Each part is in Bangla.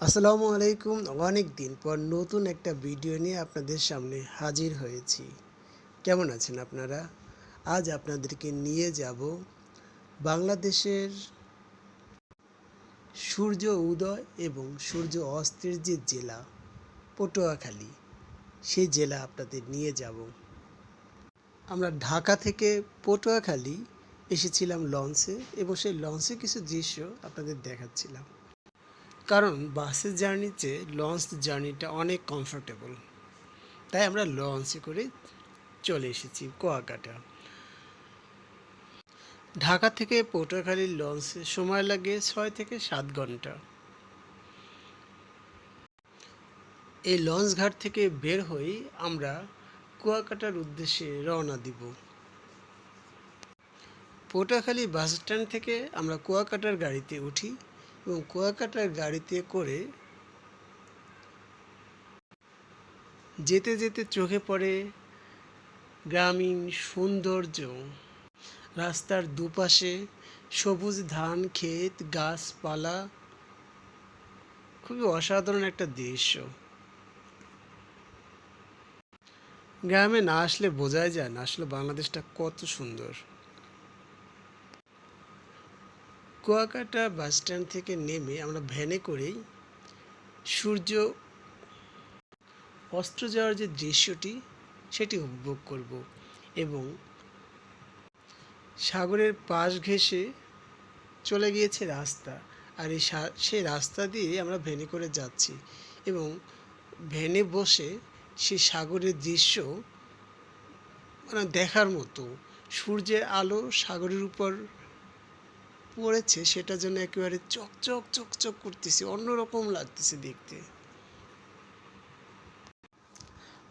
আসসালামু আলাইকুম। অনেক দিন পর নতুন একটা ভিডিও নিয়ে আপনাদের সামনে হাজির হয়েছি। কেমন আছেন আপনারা? আজ আপনাদেরকে নিয়ে যাব বাংলাদেশের সূর্য উদয় এবং সূর্য অস্তের যে জেলা, পটুয়াখালী সেই জেলা আপনাদের নিয়ে যাব। আমরা ঢাকা থেকে পটুয়াখালী এসেছিলাম লঞ্চে এবং সেই লঞ্চে কিছু দৃশ্য আপনাদের দেখাচ্ছিলাম। কারণ বাসের জার্নিতে লঞ্চ জার্নিটা অনেক কমফোর্টেবল তাই আমরা লঞ্চে করে চলে এসেছি কুয়াকাটা। ঢাকা থেকে পটুয়াখালীর লঞ্চে সময় লাগে ছয় থেকে সাত ঘণ্টা। এই লঞ্চ ঘাট থেকে বের হয়ে আমরা কুয়াকাটার উদ্দেশ্যে রওনা দিব। পটুয়াখালী বাস স্ট্যান্ড থেকে আমরা কুয়াকাটার গাড়িতে উঠি। এবং কুয়াকাটার গাড়িতে করে যেতে যেতে চোখে পড়ে গ্রামীণ সৌন্দর্য। রাস্তার দুপাশে সবুজ ধান, ক্ষেত, গাছপালা, খুবই অসাধারণ একটা দৃশ্য। গ্রামে না আসলে বোঝাই যায় না, আসলে বাংলাদেশটা কত সুন্দর। কুয়াকাটা বাস স্ট্যান্ড থেকে নেমে আমরা ভ্যানে করেই সূর্য অস্ত্র যাওয়ার যে দৃশ্যটি, সেটি উপভোগ করব এবং সাগরের পাশ ঘেঁষে চলে গিয়েছে রাস্তা। আর এই সেই রাস্তা দিয়ে আমরা ভ্যানে করে যাচ্ছি এবং ভ্যানে বসে সেই সাগরের দৃশ্য মানে দেখার মতো। সূর্যের আলো সাগরের উপর পড়েছে, সেটা যেন একেবারে চকচক চকচক করতেছে, অন্যরকম লাগতেছে দেখতে।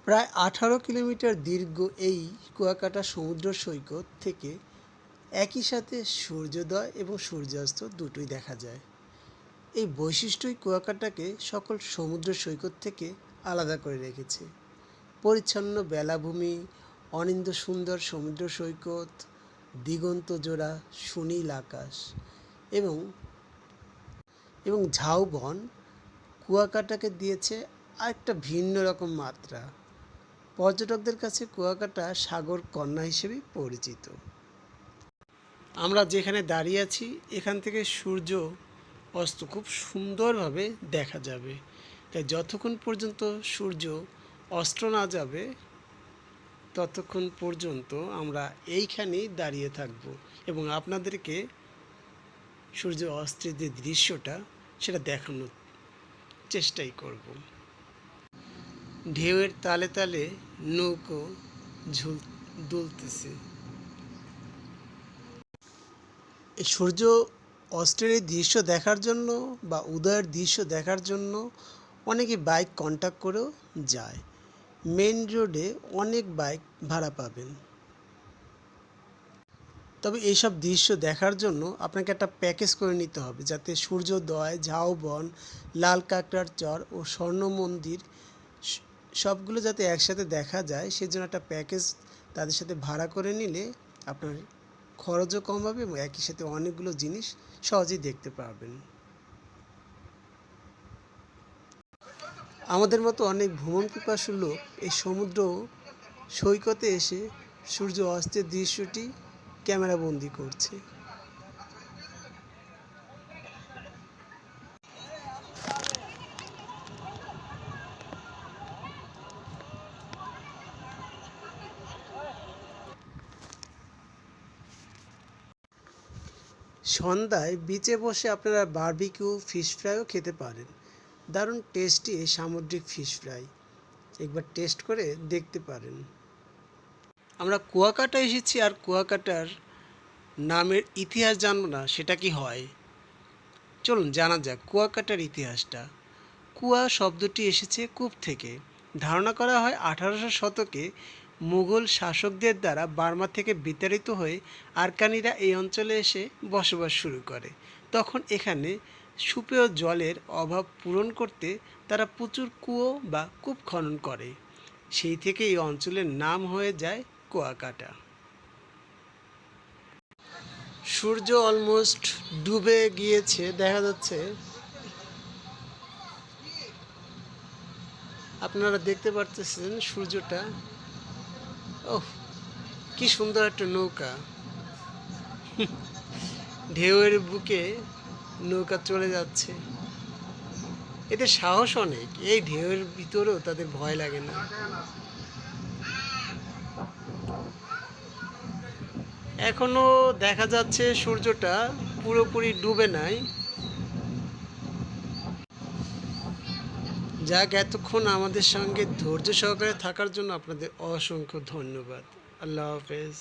প্রায় আঠারো কিলোমিটার দীর্ঘ এই কুয়াকাটা সমুদ্র সৈকত থেকে একই সাথে সূর্যোদয় এবং সূর্যাস্ত দুটোই দেখা যায়। এই বৈশিষ্ট্যই কুয়াকাটাকে সকল সমুদ্র সৈকত থেকে আলাদা করে রেখেছে। পরিচ্ছন্ন বেলাভূমি অনিন্দ সুন্দর সমুদ্র সৈকত দিগন্ত জোড়া, সুনীল আকাশ এবং এবং ঝাউবন কুয়াকাটাকে দিয়েছে আরেকটা ভিন্ন রকম মাত্রা। পর্যটকদের কাছে কুয়াকাটা সাগর কন্যা হিসেবে পরিচিত। আমরা যেখানে দাঁড়িয়ে আছি, এখান থেকে সূর্য অস্ত খুব সুন্দরভাবে দেখা যাবে। তাই যতক্ষণ পর্যন্ত সূর্য অস্ত না যাবে ততক্ষণ পর্যন্ত আমরা এইখানেই দাঁড়িয়ে থাকব এবং আপনাদেরকে সূর্য অস্ত্রের যে দৃশ্যটা, সেটা দেখানোর চেষ্টাই করব। ঢেউয়ের তালে তালে নৌকো ঝুল, দুলতেছে। সূর্য অস্ত্রের দৃশ্য দেখার জন্য বা উদয়ের দৃশ্য দেখার জন্য অনেকে বাইক কন্ট্যাক্ট করেও যায়। মেন রোডে অনেক বাইক ভাড়া পাবেন। তবে এইসব দৃশ্য দেখার জন্য আপনাকে একটা প্যাকেজ করে নিতে হবে যাতে সূর্যোদয়, ঝাউবন, লাল কাঁকড়ার চর ও স্বর্ণ মন্দির সবগুলো যাতে একসাথে দেখা যায়, সেজন্য একটা প্যাকেজ তাদের সাথে ভাড়া করে নিলে আপনার খরচও কম হবে এবং একই সাথে অনেকগুলো জিনিস সহজেই দেখতে পারবেন। আমাদের মতো অনেক ভ্রমণ পিপাসু লোক এই সমুদ্র সৈকতে এসে সূর্য অস্তের দৃশ্যটি ক্যামেরাবন্দি করছে। সন্ধ্যায় বিচে বসে আপনারা বারবিকিউ ফিশ ফ্রাইও খেতে পারেন। দারুণ টেস্টি এই সামুদ্রিক ফিশ ফ্রাই একবার টেস্ট করে দেখতে পারেন। আমরা কুয়াকাটা এসেছি আর কুয়াকাটার নামের ইতিহাস জানব না, সেটা কি হয়? চলুন জানা যাক কুয়াকাটার ইতিহাসটা। কুয়া শব্দটি এসেছে কূপ থেকে। ধারণা করা হয় আঠারোশো শতকে মুঘল শাসকদের দ্বারা বার্মা থেকে বিতাড়িত হয়ে আরকানিরা এই অঞ্চলে এসে বসবাস শুরু করে। তখন এখানে সুপেয় জলের অভাব পূরণ করতে তারা প্রচুর কুয়ো বা কূপ খনন করে। সেই থেকে এই অঞ্চলের নাম হয়ে যায় কুয়াকাটা। সূর্য অলমোস্ট ডুবে গিয়েছে, দেখা যাচ্ছে। আপনারা দেখতে পারতেছেন সূর্যটা। ওহ, কি সুন্দর একটা নৌকা। ঢেউয়ের বুকে নৌকা চলে যাচ্ছে। এদের সাহস অনেক এই ঢেউয়ের ভিতরেও তাদের ভয় লাগে না। এখনও দেখা যাচ্ছে সূর্যটা পুরোপুরি ডুবে নাই। যাক, এতক্ষণ আমাদের সঙ্গে ধৈর্য সহকারে থাকার জন্য আপনাদের অসংখ্য ধন্যবাদ। আল্লাহ হাফেজ।